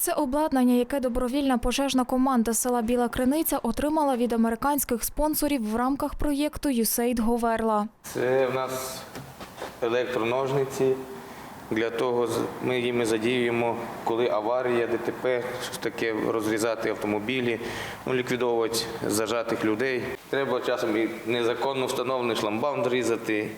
Це обладнання, яке добровільна пожежна команда села Біла Криниця отримала від американських спонсорів в рамках проєкту USAID Говерла. Це в нас електроножниці. Для того ми їми задіюємо, коли аварія, ДТП, щось таке розрізати автомобілі, ну, ліквідовувати зажатих людей. Треба часом і незаконно встановлений шламбаум різати.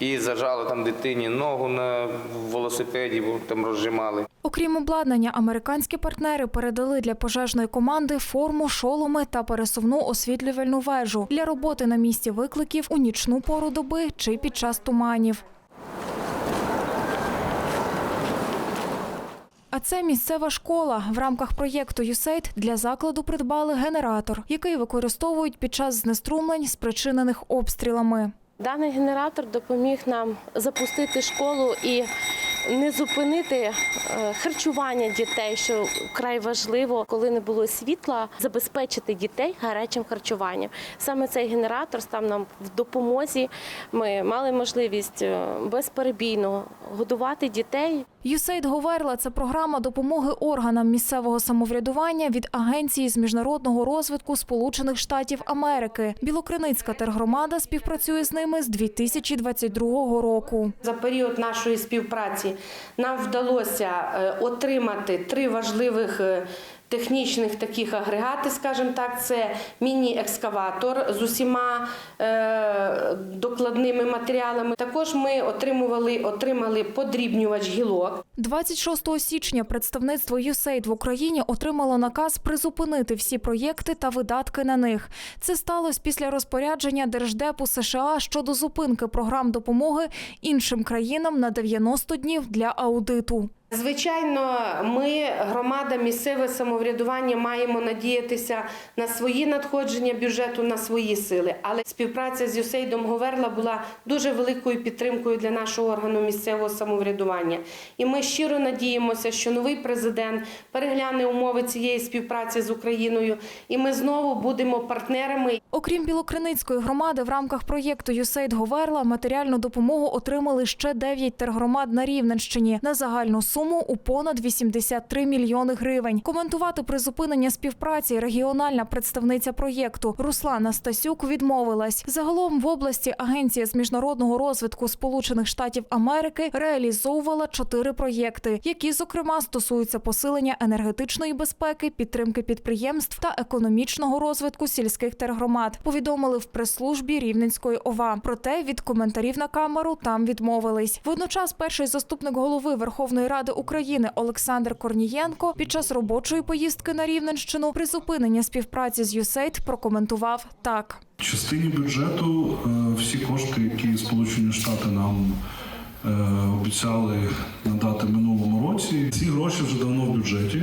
І зажали там дитині ногу на велосипеді, бо там розжимали. Окрім обладнання, американські партнери передали для пожежної команди форму, шоломи та пересувну освітлювальну вежу для роботи на місці викликів у нічну пору доби чи під час туманів. А це місцева школа. В рамках проєкту USAID для закладу придбали генератор, який використовують під час знеструмлень, спричинених обстрілами. Даний генератор допоміг нам запустити школу і не зупинити е, харчування дітей, що вкрай важливо, коли не було світла, забезпечити дітей гарячим харчуванням. Саме цей генератор став нам в допомозі. Ми мали можливість е, безперебійно годувати дітей. USAID Говерла – це програма допомоги органам місцевого самоврядування від Агенції з міжнародного розвитку Сполучених Штатів Америки. Білокриницька тергромада співпрацює з ними з 2022 року. За період нашої співпраці нам вдалося е, отримати три важливих е, технічних таких агрегати, скажімо так, це міні-екскаватор з усіма е, докладними матеріалами. Також ми отримували, отримали подрібнювач гілок. 26 січня представництво USAID в Україні отримало наказ призупинити всі проєкти та видатки на них. Це сталося після розпорядження Держдепу США щодо зупинки програм допомоги іншим країнам на 90 днів для аудиту. Звичайно, ми, громада, місцеве самоврядування, маємо надіятися на свої надходження бюджету, на свої сили. Але співпраця з Юсейдом Говерла була дуже великою підтримкою для нашого органу місцевого самоврядування. І ми щиро надіємося, що новий президент перегляне умови цієї співпраці з Україною, і ми знову будемо партнерами Окрім Білокриницької громади, в рамках проєкту USAID Говерла матеріальну допомогу отримали ще 9 тергромад на Рівненщині на загальну суму у понад 83 мільйони гривень. Коментувати призупинення співпраці регіональна представниця проєкту Руслана Стасюк відмовилась. Загалом в області Агенція з міжнародного розвитку Сполучених Штатів Америки реалізовувала чотири проєкти, які зокрема стосуються посилення енергетичної безпеки, підтримки підприємств та економічного розвитку сільських тергромад. Повідомили в прес-службі Рівненської ОВА. Проте від коментарів на камеру там відмовились. Водночас, перший заступник голови Верховної Ради України Олександр Корнієнко під час робочої поїздки на Рівненщину призупинення співпраці з USAID прокоментував так. Частині бюджету е, всі кошти, які Сполучені Штати нам е, обіцяли надати минулому році, ці гроші вже давно в бюджеті.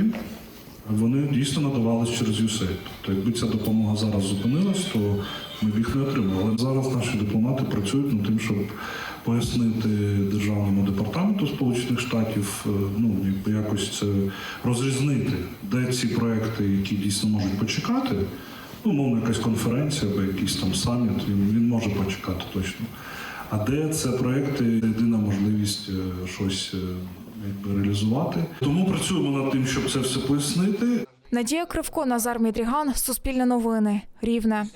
Вони дійсно надавались через USAID. Тобто, якби ця допомога зараз зупинилась, то ми б їх не отримали. Зараз наші дипломати працюють над тим, щоб пояснити департаменту Сполучених Штатів, е, ну якось це розрізнити, де ці проекти, які дійсно можуть почекати. Ну, мовно, якась конференція або якийсь там саміт, він, він може почекати точно. А де це проекти, єдина можливість е, щось е, якби, реалізувати. Тому працюємо над тим, щоб це все пояснити. Надія Кривко, Назар Мідріган, Суспільне новини, Рівне.